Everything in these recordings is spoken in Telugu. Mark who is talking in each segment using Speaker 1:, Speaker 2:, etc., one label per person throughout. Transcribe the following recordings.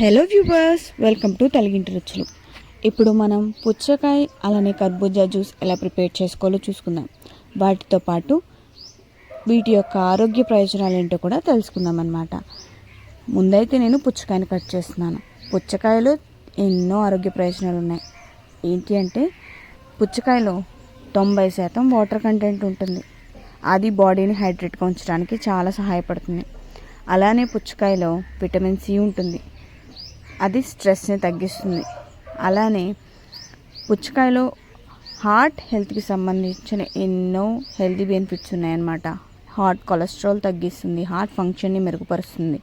Speaker 1: Hello viewers welcome to Thaliginti Ruchulu ఇప్పుడు మనం పుచ్చకాయ అలానే కర్బూజా జ్యూస్ ఎలా ప్రిపేర్ చేసుకోవాలో చూసుకుందాం. వాటితో పాటు వీటి యొక్క ఆరోగ్య ప్రయోజనాలు ఏంటో కూడా తెలుసుకుందాం అన్నమాట. ముందైతే నేను పుచ్చకాయని కట్ చేస్తున్నాను. పుచ్చకాయలో ఎన్నో ఆరోగ్య ప్రయోజనాలు ఉన్నాయి. ఏంటి అంటే పుచ్చకాయలో తొంభై శాతం వాటర్ కంటెంట్ ఉంటుంది. అది బాడీని హైడ్రేట్గా ఉంచడానికి చాలా సహాయపడుతుంది. అలానే పుచ్చకాయలో విటమిన్ సి ఉంటుంది. అది స్ట్రెస్ని తగ్గిస్తుంది. అలానే పుచ్చకాయలో హార్ట్ హెల్త్కి సంబంధించిన ఎన్నో హెల్తీ బెనిఫిట్స్ ఉన్నాయన్నమాట. హార్ట్ కొలెస్ట్రాల్ తగ్గిస్తుంది హార్ట్ ఫంక్షన్ని మెరుగుపరుస్తుంది.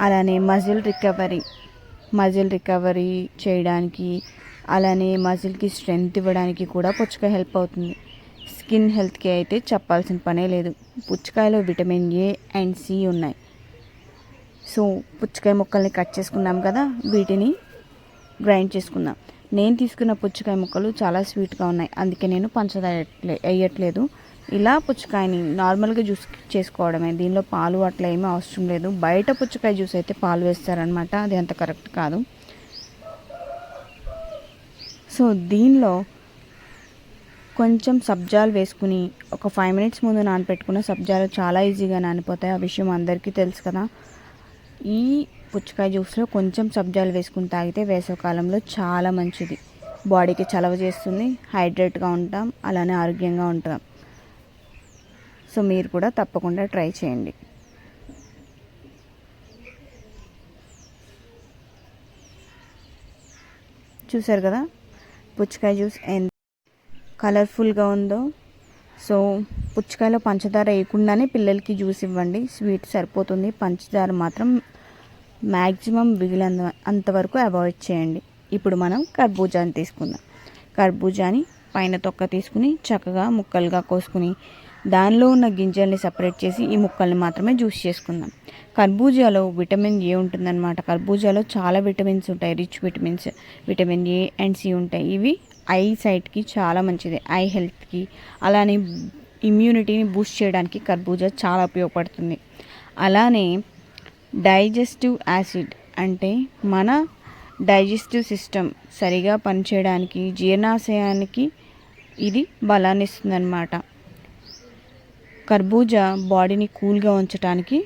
Speaker 1: అలానే మజిల్ రికవరీ మజిల్ రికవరీ చేయడానికి అలానే మజిల్కి స్ట్రెంగ్త్ ఇవ్వడానికి కూడా పుచ్చకాయ హెల్ప్ అవుతుంది. స్కిన్ హెల్త్కి అయితే చెప్పాల్సిన పనే లేదు. పుచ్చకాయలో విటమిన్ ఏ అండ్ సి ఉన్నాయి. సో పుచ్చకాయ ముక్కల్ని కట్ చేసుకున్నాం కదా వీటిని గ్రైండ్ చేసుకుందాం. నేను తీసుకున్న పుచ్చకాయ ముక్కలు చాలా స్వీట్గా ఉన్నాయి. అందుకే నేను పంచదార వేయట్లేదు ఇలా పుచ్చకాయని నార్మల్గా జ్యూస్ చేసుకోవడమే. దీనిలో పాలు అట్లా ఏమీ అవసరం లేదు. బయట పుచ్చకాయ జ్యూస్ అయితే పాలు వేస్తారనమాట అది అంత కరెక్ట్ కాదు. సో దీనిలో కొంచెం సబ్జాలు వేసుకుని ఒక ఫైవ్ మినిట్స్ ముందు నానపెట్టుకున్న సబ్జాలు చాలా ఈజీగా నానిపోతాయి. ఆ విషయం అందరికీ తెలుసు కదా. ఈ పుచ్చకాయ జ్యూస్లో కొంచెం సబ్జాలు వేసుకుని తాగితే వేసవకాలంలో చాలా మంచిది. బాడీకి చలవ చేస్తుంది. హైడ్రేట్గా ఉంటాం. అలానే ఆరోగ్యంగా ఉంటాం. సో మీరు కూడా తప్పకుండా ట్రై చేయండి. చూసారు కదా? పుచ్చకాయ జ్యూస్ ఎంత కలర్ఫుల్గా ఉందో. సో పుచ్చకాయలో పంచదార వేయకుండానే పిల్లలకి జ్యూస్ ఇవ్వండి. స్వీట్ సరిపోతుంది. పంచదార మాత్రం మ్యాక్సిమం వీలంత అంతవరకు అవాయిడ్ చేయండి. ఇప్పుడు మనం కర్బూజాని తీసుకుందాం. కర్బూజాని పైన తొక్క తీసుకుని చక్కగా ముక్కలుగా కోసుకుని దానిలో ఉన్న గింజల్ని సపరేట్ చేసి ఈ ముక్కల్ని మాత్రమే జ్యూస్ చేసుకుందాం. కర్బూజాలో విటమిన్ ఏ ఉంటుందన్నమాట. కర్బూజాలో చాలా విటమిన్స్ ఉంటాయి. Rich vitamins vitamin A and C ఉంటాయి. ఇవి ఐ సైట్కి చాలా మంచిది. ఐ హెల్త్కి అలానే ఇమ్యూనిటీని బూస్ట్ చేయడానికి కర్బూజా చాలా ఉపయోగపడుతుంది. అలానే డైజెస్టివ్ యాసిడ్ అంటే మన డైజెస్టివ్ సిస్టమ్ సరిగా పనిచేయడానికి జీర్ణాశయానికి ఇది బలాన్ని ఇస్తుందన్నమాట. కర్బూజా బాడీని కూల్గా ఉంచడానికి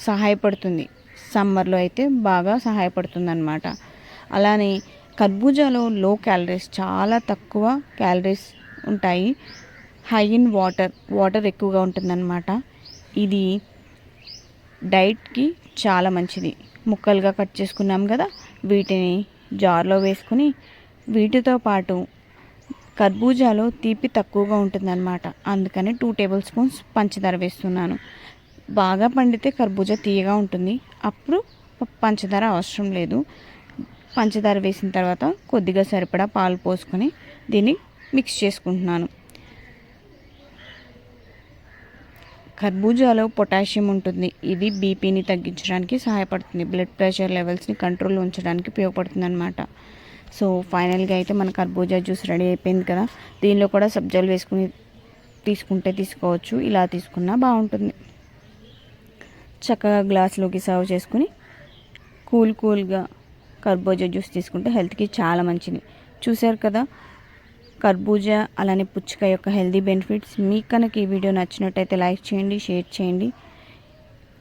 Speaker 1: సహాయపడుతుంది. సమ్మర్లో అయితే బాగా సహాయపడుతుంది అన్నమాట అలానే కర్బూజాలో లో క్యాలరీస్ చాలా తక్కువ క్యాలరీస్ ఉంటాయి. హై ఇన్ వాటర్ వాటర్ ఎక్కువగా ఉంటుందన్నమాట. ఇది డైట్కి చాలా మంచిది. ముక్కలుగా కట్ చేసుకున్నాం కదా వీటిని జార్లో వేసుకుని వీటితో పాటు కర్బూజాలో తీపి తక్కువగా ఉంటుందన్నమాట. అందుకని టూ టేబుల్ స్పూన్స్ పంచదార వేస్తున్నాను. బాగా పండితే కర్బూజా తీయగా ఉంటుంది. అప్పుడు పంచదార అవసరం లేదు. పంచదార వేసిన తర్వాత కొద్దిగా సరిపడా పాలు పోసుకొని దీన్ని మిక్స్ చేసుకుంటున్నాను. కర్బూజాలో పొటాషియం ఉంటుంది. ఇది బీపీని తగ్గించడానికి సహాయపడుతుంది. బ్లడ్ ప్రెషర్ లెవెల్స్ని కంట్రోల్లో ఉంచడానికి ఉపయోగపడుతుంది అనమాట సో ఫైనల్గా అయితే మన కర్బూజా జ్యూస్ రెడీ అయిపోయింది కదా. దీనిలో కూడా సబ్జాలు వేసుకుని తీసుకుంటే తీసుకోవచ్చు. ఇలా తీసుకున్నా బాగుంటుంది. చక్కగా గ్లాస్లోకి సర్వ్ చేసుకుని కూల్ కూల్గా కర్బూజా జ్యూస్ తీసుకుంటే హెల్త్కి చాలా మంచిది. చూశారు కదా? కర్బూజా అలానే పుచ్చకాయ యొక్క హెల్తీ బెనిఫిట్స్. మీకు కనుక ఈ వీడియో నచ్చినట్టయితే లైక్ చేయండి షేర్ చేయండి.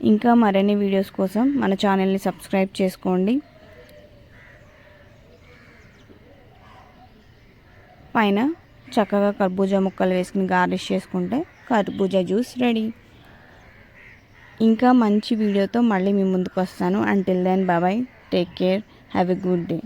Speaker 1: ఇంకా మరిన్ని వీడియోస్ కోసం మన ఛానల్ని సబ్స్క్రైబ్ చేసుకోండి. పైన చక్కగా కర్బూజా ముక్కలు వేసుకుని గార్నిష్ చేసుకుంటే కర్బూజా జ్యూస్ రెడీ. ఇంకా మంచి వీడియోతో మళ్ళీ మీ ముందుకు వస్తాను. Until then bye bye take care Have a good day.